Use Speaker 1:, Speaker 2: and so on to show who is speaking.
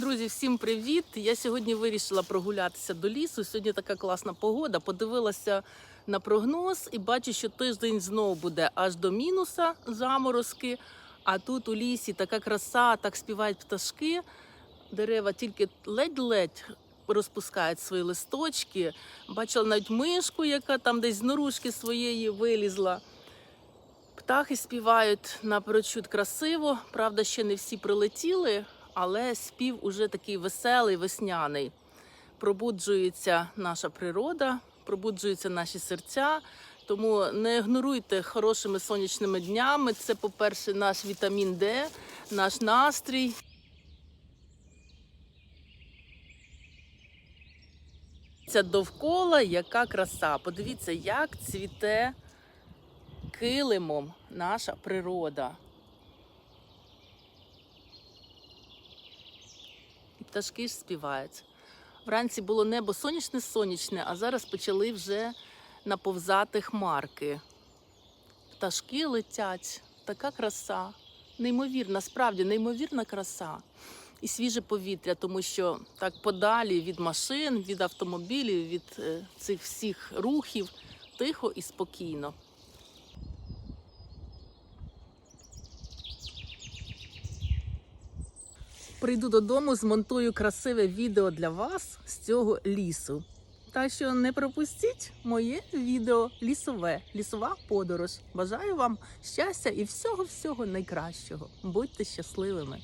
Speaker 1: Друзі, всім привіт! Я сьогодні вирішила прогулятися до лісу. Сьогодні така класна погода. Подивилася на прогноз і бачу, що тиждень знову буде аж до мінуса заморозки. А тут у лісі така краса, так співають пташки. Дерева тільки ледь-ледь розпускають свої листочки. Бачила навіть мишку, яка там десь з норушки своєї вилізла. Птахи співають напрочуд красиво. Правда, ще не всі прилетіли, але спів уже такий веселий, весняний. Пробуджується наша природа, пробуджуються наші серця. Тому не ігноруйте хорошими сонячними днями. Це, по-перше, наш вітамін Д, наш настрій. Це довкола яка краса. Подивіться, як цвіте килимом наша природа. Пташки ж співають. Вранці було небо сонячне-сонячне, а зараз почали вже наповзати хмарки. Пташки летять, така краса. Неймовірна, справді неймовірна краса. І свіже повітря, тому що так подалі від машин, від автомобілів, від е, цих всіх рухів тихо і спокійно. Прийду додому, змонтую красиве відео для вас з цього лісу. Так що не пропустіть моє відео лісове, лісова подорож. Бажаю вам щастя і всього-всього найкращого. Будьте щасливими!